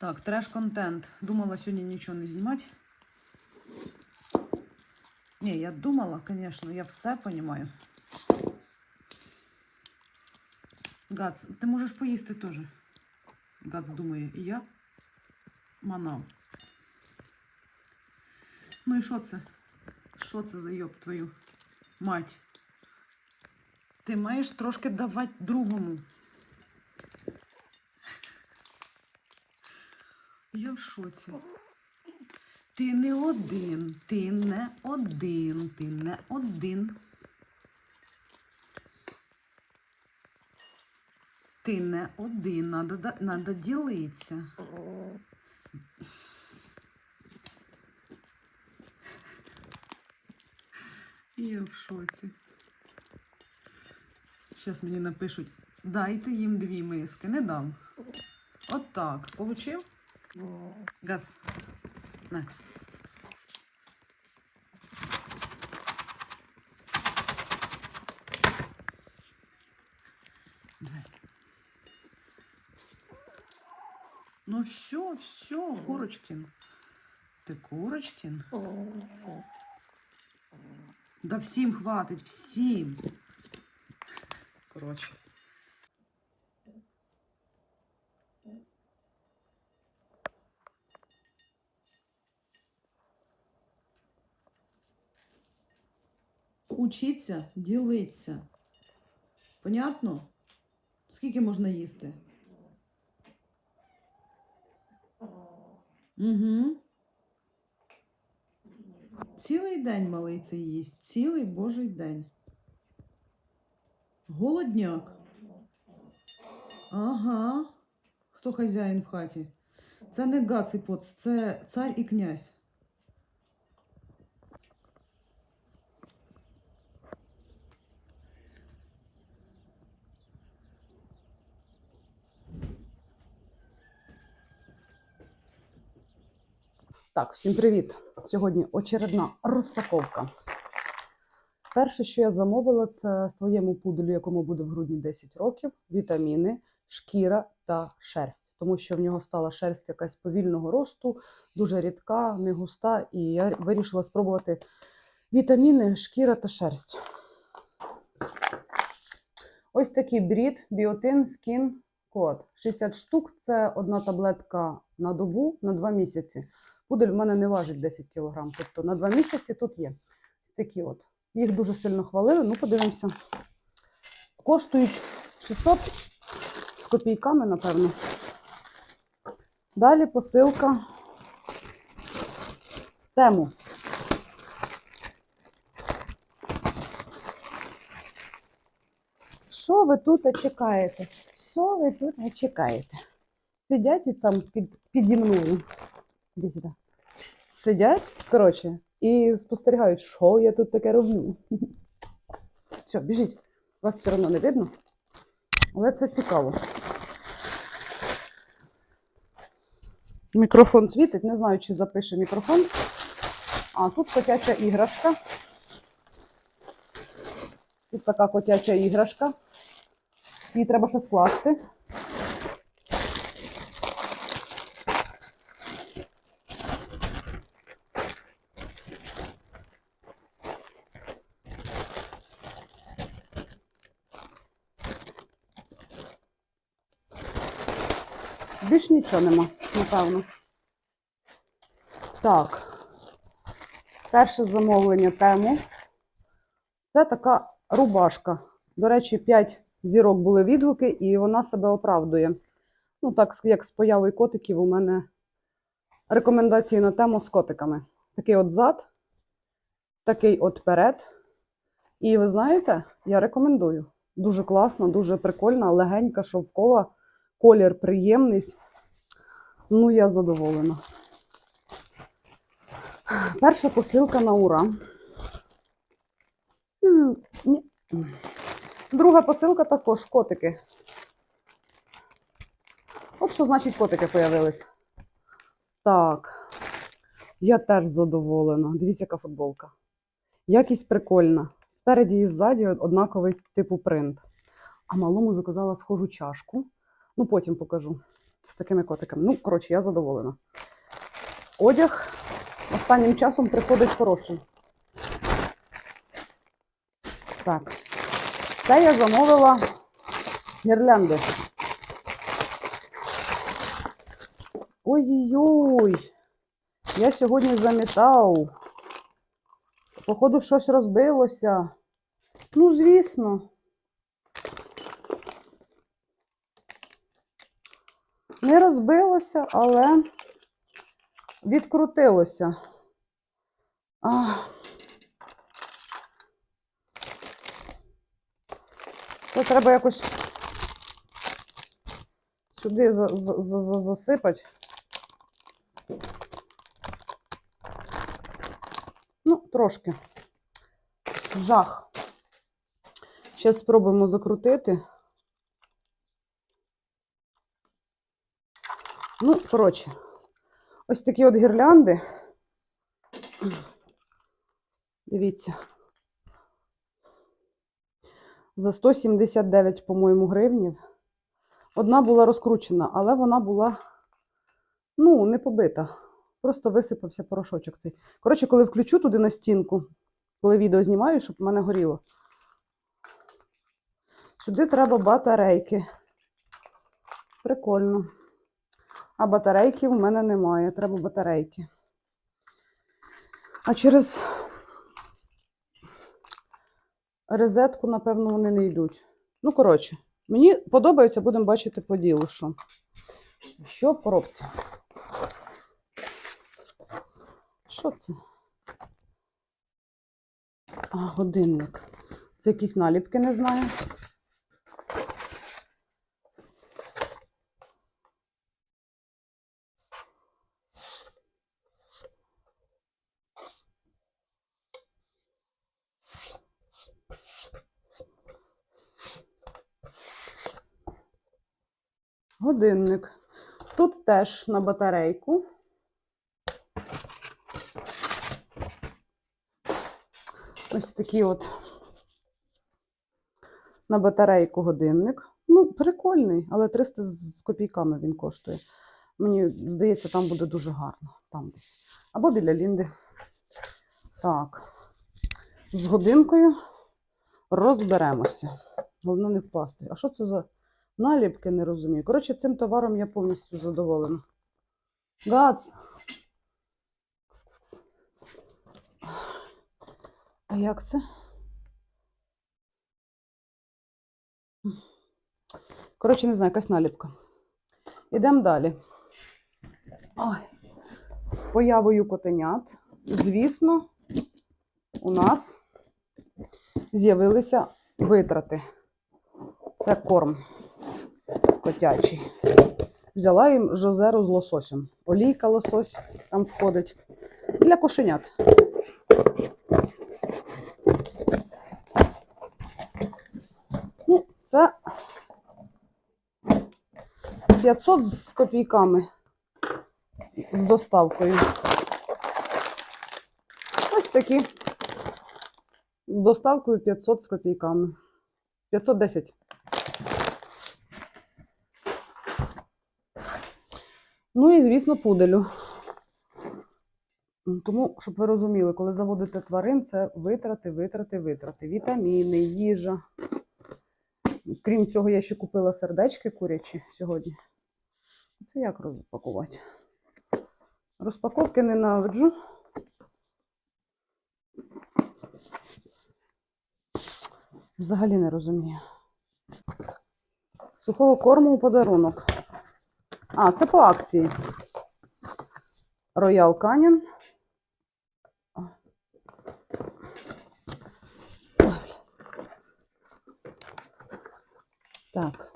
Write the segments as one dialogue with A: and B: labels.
A: Так, треш-контент. Думала сьогодні нічого не знімати. Ні, я думала, звісно, я все розумію. Гац, ти можеш поїсти теж. Гац думає, і я манав. Ну і що це? Що це за йоб твою мать? Ти маєш трошки давати другому. Я в шоці. Ти не один, ти не один, ти не один. Ти не один, надо, надо ділитися. Я в шоці. Зараз мені напишуть, дайте їм дві миски, не дам. От так. Получив? Гац. На. Давай. Ну все, все, Курочкин. Ти Курочкин? Да всім хватить, всім. Коротше. Учиться ділитися. Понятно? Скільки можна їсти? Угу. Цілий день малий це їсть. Цілий божий день. Голодняк. Ага. Хто хазяїн в хаті? Це не гаций поц, це цар і князь. Так, всім привіт! Сьогодні очередна розпаковка. Перше, що я замовила, це своєму пуделю, якому буде в грудні 10 років, вітаміни, шкіра та шерсть. Тому що в нього стала шерсть якась повільного росту, дуже рідка, не густа, і я вирішила спробувати вітаміни, шкіра та шерсть. Ось такий брід, біотин, скін, код. 60 штук це одна таблетка на добу на 2 місяці. Пудель в мене не важить 10 кг. Тобто на 2 місяці тут є. Такі от. Їх дуже сильно хвалили. Ну, подивимося. Коштують 600 з копійками, напевно. Далі посилка тему. Що ви тут чекаєте? Що ви тут чекаєте? Сидять і там під, піді мною. Сюди. Сидять, коротше, і спостерігають, що я тут таке роблю. Все, біжіть. Вас все одно не видно. Але це цікаво. Мікрофон світить, не знаю, чи запише мікрофон. А тут котяча іграшка. Тут така котяча іграшка. Її треба ще скласти. Більш нічого нема, напевно. Так. Перше замовлення тему. Це така рубашка. До речі, 5 зірок були відгуки, і вона себе оправдує. Ну, так як з появою котиків, у мене рекомендації на тему з котиками. Такий от зад, такий от перед. І ви знаєте, я рекомендую. Дуже класно, дуже прикольна, легенька, шовкова, колір приємний. Ну, я задоволена. Перша посилка на ура. Друга посилка також котики. От що значить котики появились. Так. Я теж задоволена. Дивіться, яка футболка. Якість прикольна. Спереді і ззаді однаковий типу принт. А малому заказала схожу чашку. Ну, потім покажу. З такими котиками. Ну, коротше, я задоволена. Одяг останнім часом приходить хороший. Так. Це я замовила гірлянди. Ой-ой-ой. Я сьогодні замітав. Походу, щось розбилося. Ну, звісно. Не розбилося, але відкрутилося. А. Це треба якось сюди за- за- за- за- засипати. Ну, трошки. Жах. Зараз спробуємо закрутити. Ну, коротше, ось такі от гірлянди. Дивіться. За 179, по-моєму, гривнів. Одна була розкручена, але вона була, ну, не побита. Просто висипався порошочок цей. Коротше, коли включу туди на стінку, коли відео знімаю, щоб в мене горіло. Сюди треба батарейки. Прикольно. А батарейки в мене немає. Треба батарейки. А через розетку, напевно, вони не йдуть. Ну, коротше, мені подобається, будемо бачити по ділу, що. Що в коробці? Що це? А, годинник. Це якісь наліпки, не знаю. Годинник. Тут теж на батарейку. Ось такий от на батарейку годинник. Ну, прикольний, але 300 з копійками він коштує. Мені здається, там буде дуже гарно. Там десь. Або біля Лінди. Так. З годинкою розберемося. Головне не впасти. А що це за наліпки, не розумію. Коротше, цим товаром я повністю задоволена. Гац. А як це? Коротше, не знаю, якась наліпка. Ідемо далі. Ой. З появою котенят, звісно, у нас з'явилися витрати. Це корм котячий. Взяла їм жозеру з лососем. Олійка лосось там входить. Для кошенят. Ну, це 500 з копійками з доставкою. Ось такі. З доставкою 500 з копійками. 510. Ну і, звісно, пуделю. Тому, щоб ви розуміли, коли заводите тварин, це витрати, витрати, витрати. Вітаміни, їжа. Крім цього, я ще купила сердечки курячі сьогодні. Це як розпакувати? Розпаковки ненавиджу. Взагалі не розумію. Сухого корму у подарунок. А, це по акції. Royal Canin. Так.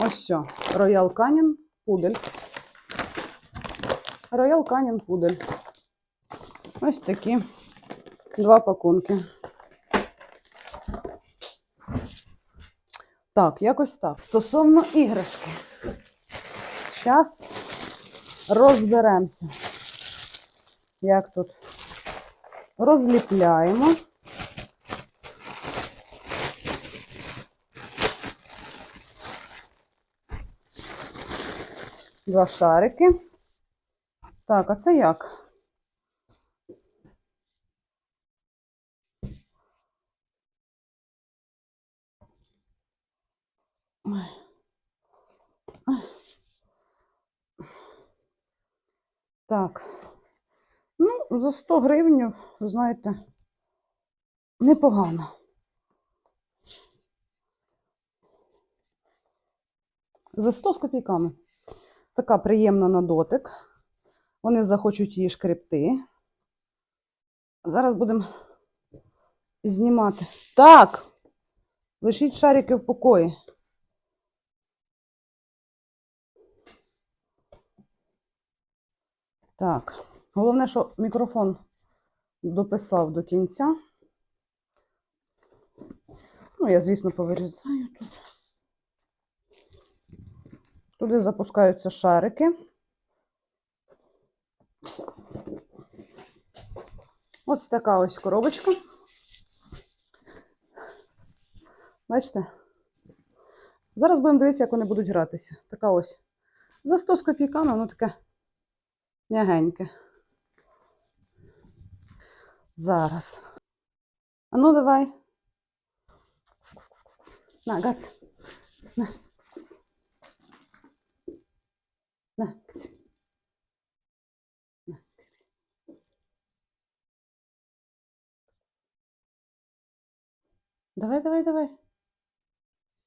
A: Ось все. Royal Canin пудель. Royal Canin пудель. Ось такі два пакунки. Так, якось так. Стосовно іграшки. Зараз розберемося. Як тут розліпляємо. Два шарики. Так, а це як? Так. Ну, за 100 гривень, ви знаєте, непогано. За 100 з копійками. Така приємна на дотик. Вони захочуть її шкребти. Зараз будемо знімати. Так! Лишіть шарики в покої. Так. Головне, що мікрофон дописав до кінця. Ну, я, звісно, повирізаю тут. Туди запускаються шарики. Ось така ось коробочка. Бачите? Зараз будемо дивитися, як вони будуть гратися. Така ось. За 100 з копійками, воно таке м'ягеньке. Зараз. А ну давай. На, гад. На. На. Давай, давай, давай.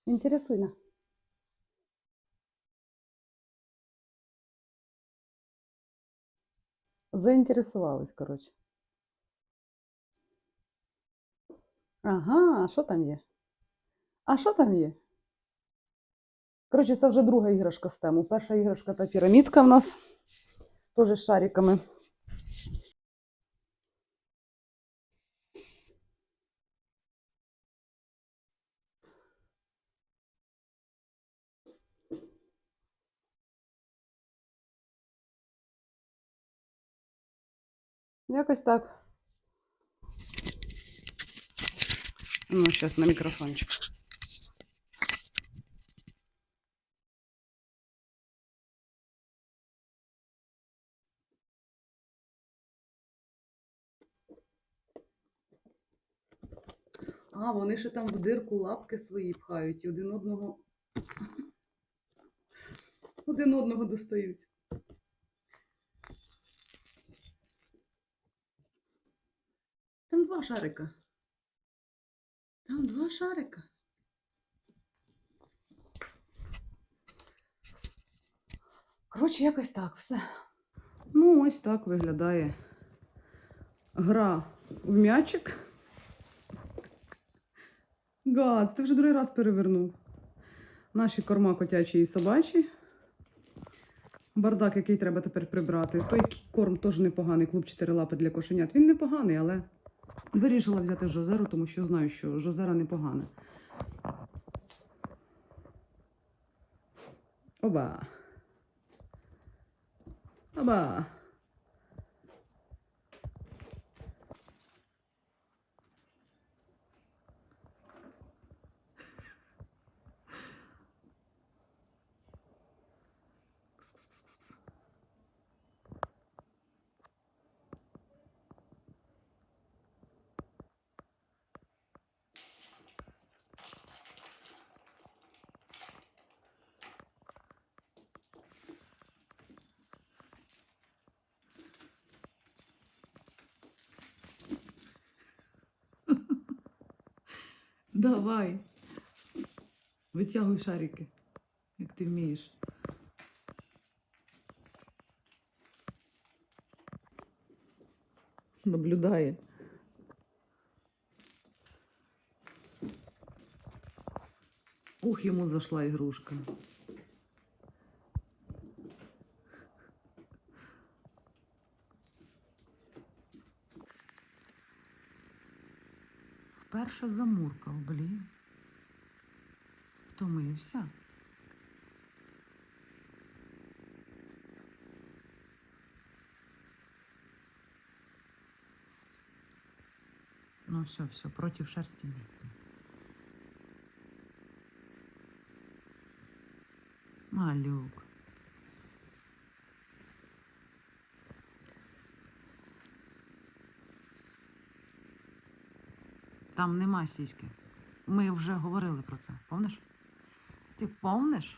A: Интересуй нас. Заінтересувались, коротше. Ага, а що там є? А що там є? Коротше, це вже друга іграшка з тему. Перша іграшка та пірамідка в нас. Теж з шариками. Якось так. Ну, зараз на мікрофончик. А, вони ще там в дирку лапки свої пхають і один одного. Один одного достають. Два шарика. Там два шарика. Коротше, якось так все. Ну, ось так виглядає гра в м'ячик. Гад, ти вже другий раз перевернув. Наші корма котячі і собачі. Бардак, який треба тепер прибрати. Той корм теж непоганий, клуб 4 лапи для кошенят. Він непоганий, але вирішила взяти Жозеру, тому що знаю, що Жозера непогана. Оба. Оба. Давай. Витягуй шарики, як ти вмієш. Наблюдає. Ух, йому зайшла ігрушка. Вперше замуркав, блін. Втомився. Ну все, все, против шерсти нет. Малюк.
B: Там нема сіськи. Ми вже говорили про це. Помниш? Ти помниш?